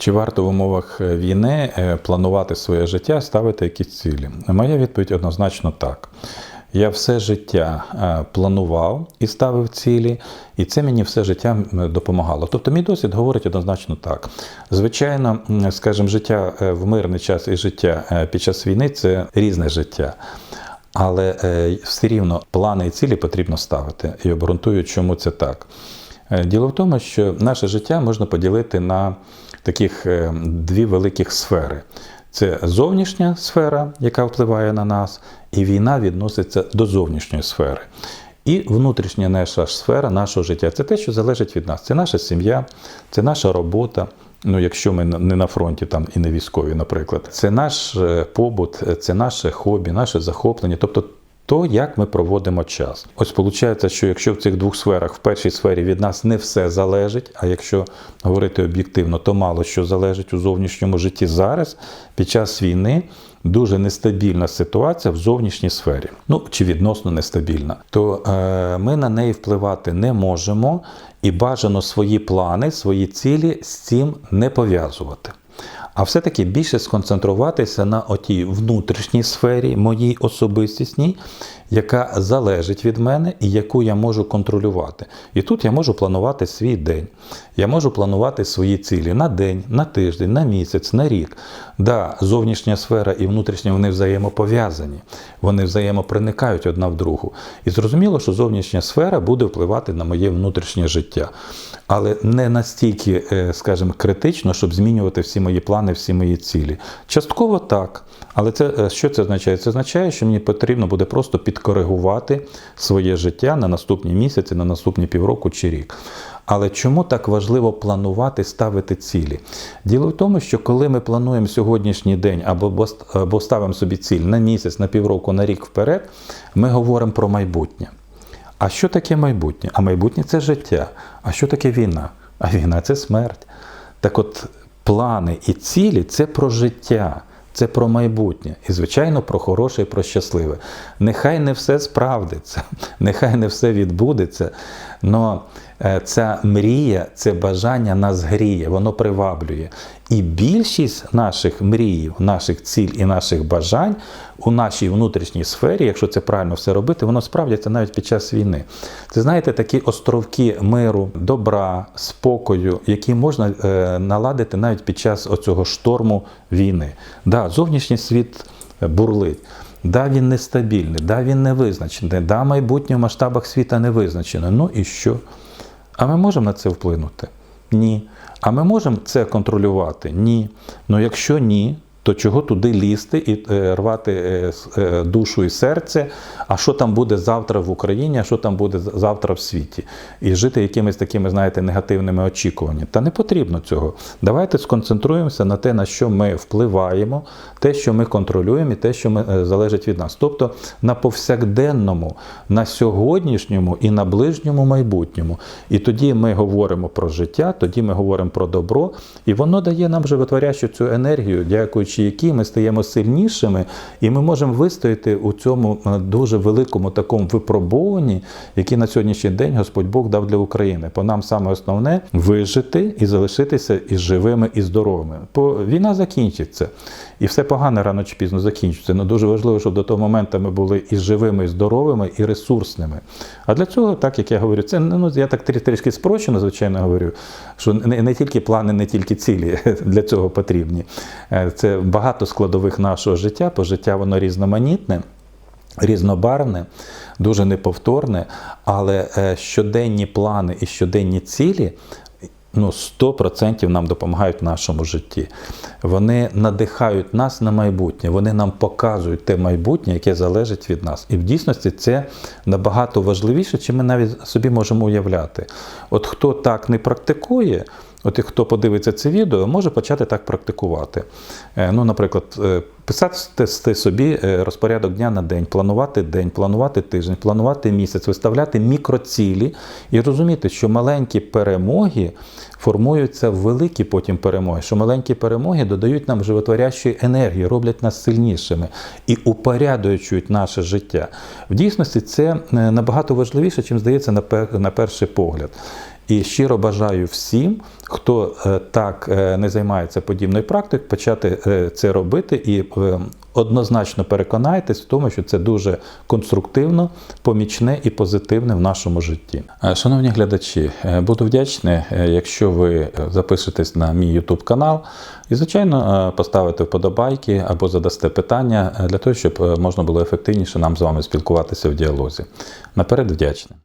Чи варто в умовах е, війни е, планувати своє життя, ставити якісь цілі? Моя відповідь однозначно так. Я все життя е, планував і ставив цілі, і це мені все життя допомагало. Тобто, мій досвід говорить однозначно так. Звичайно, скажімо, життя в мирний час і життя під час війни це різне життя. Але все рівно плани і цілі потрібно ставити і обґрунтую, чому це так. Діло в тому, що наше життя можна поділити на таких е, дві великих сфери. Це зовнішня сфера, яка впливає на нас, і війна відноситься до зовнішньої сфери. І внутрішня наша сфера нашого життя це те, що залежить від нас. Це наша сім'я, це наша робота. Ну, якщо ми не на фронті там і не військові, наприклад, це наш е, побут, це наше хобі, наше захоплення, тобто то, як ми проводимо час. Ось виходить, що якщо в цих двох сферах, в першій сфері від нас не все залежить, а якщо говорити об'єктивно, то мало що залежить у зовнішньому житті зараз, під час війни. Дуже нестабільна ситуація в зовнішній сфері, ну чи відносно нестабільна, то е, ми на неї впливати не можемо і бажано свої плани, свої цілі з цим не пов'язувати. А все-таки більше сконцентруватися на отій внутрішній сфері, моїй особистісній, яка залежить від мене і яку я можу контролювати. І тут я можу планувати свій день. Я можу планувати свої цілі на день, на тиждень, на місяць, на рік. Да, зовнішня сфера і внутрішня вони взаємопов'язані, вони взаємопроникають одна в другу. І зрозуміло, що зовнішня сфера буде впливати на моє внутрішнє життя. Але не настільки, е, скажімо, критично, щоб змінювати всі мої плани, всі мої цілі. Частково так. Але це е, що це означає? Це означає, що мені потрібно буде просто підкоригувати своє життя на наступні місяці, на наступні півроку чи рік. Але чому так важливо планувати, ставити цілі? Діло в тому, що коли ми плануємо сьогоднішній день або, або ставимо собі ціль на місяць, на півроку, на рік вперед, ми говоримо про майбутнє. А що таке майбутнє? А майбутнє це життя. А що таке війна? А війна це смерть. Так от плани і цілі це про життя. Це про майбутнє і, звичайно, про хороше і про щасливе. Нехай не все справдиться, нехай не все відбудеться, але ця мрія, це бажання нас гріє, воно приваблює. І більшість наших мрій, наших ціль і наших бажань у нашій внутрішній сфері, якщо це правильно все робити, воно справдяться навіть під час війни. Це знаєте, такі островки миру, добра, спокою, які можна е, наладити навіть під час оцього шторму війни. Да, зовнішній світ бурлить. Да, він нестабільний, да, він не визначений, да, майбутнє в масштабах світа не визначено. Ну і що? А ми можемо на це вплинути? Ні. А ми можемо це контролювати? Ні. Ну якщо ні, то чого туди лізти і е, рвати е, е, душу і серце, а що там буде завтра в Україні, а що там буде завтра в світі? І жити якимись такими, знаєте, негативними очікуваннями. Та не потрібно цього. Давайте сконцентруємося на те, на що ми впливаємо, те, що ми контролюємо, і те, що ми, залежить від нас. Тобто на повсякденному, на сьогоднішньому і на ближньому майбутньому. І тоді ми говоримо про життя, тоді ми говоримо про добро, і воно дає нам животворящу цю енергію, дякуючи якій ми стаємо сильнішими, і ми можемо вистояти у цьому дуже великому такому випробуванні, яке на сьогоднішній день Господь Бог дав для України. По нам саме основне вижити і залишитися і живими, і здоровими. Бо війна закінчиться, і все погане рано чи пізно закінчиться. Але дуже важливо, щоб до того моменту ми були і живими, і здоровими, і ресурсними. А для цього, так як я говорю, це ну я так трішки спрощено, звичайно, говорю, що не, не тільки плани, не тільки цілі для цього потрібні. Це багато складових нашого життя, бо життя воно різноманітне. Різнобарвне, дуже неповторне, але щоденні плани і щоденні цілі ну, 100% нам допомагають в нашому житті. Вони надихають нас на майбутнє, вони нам показують те майбутнє, яке залежить від нас. І в дійсності це набагато важливіше, чим ми навіть собі можемо уявляти. От хто так не практикує, От хто подивиться це відео, може почати так практикувати. Ну, Наприклад, писати собі розпорядок дня на день, планувати день, планувати тиждень, планувати місяць, виставляти мікроцілі і розуміти, що маленькі перемоги формуються в великі потім перемоги, що маленькі перемоги додають нам животворящої енергії, роблять нас сильнішими і упорядочують наше життя. В дійсності це набагато важливіше, чим здається на перший погляд. І щиро бажаю всім, хто е, так е, не займається подібною практикою, почати е, це робити і е, однозначно переконайтесь в тому, що це дуже конструктивно, помічне і позитивне в нашому житті. Е, Шановні глядачі, е, буду вдячний, е, якщо ви запишетесь на мій YouTube канал і, звичайно, поставите вподобайки або задасте питання для того, щоб можна було ефективніше нам з вами спілкуватися в діалозі. Наперед вдячний.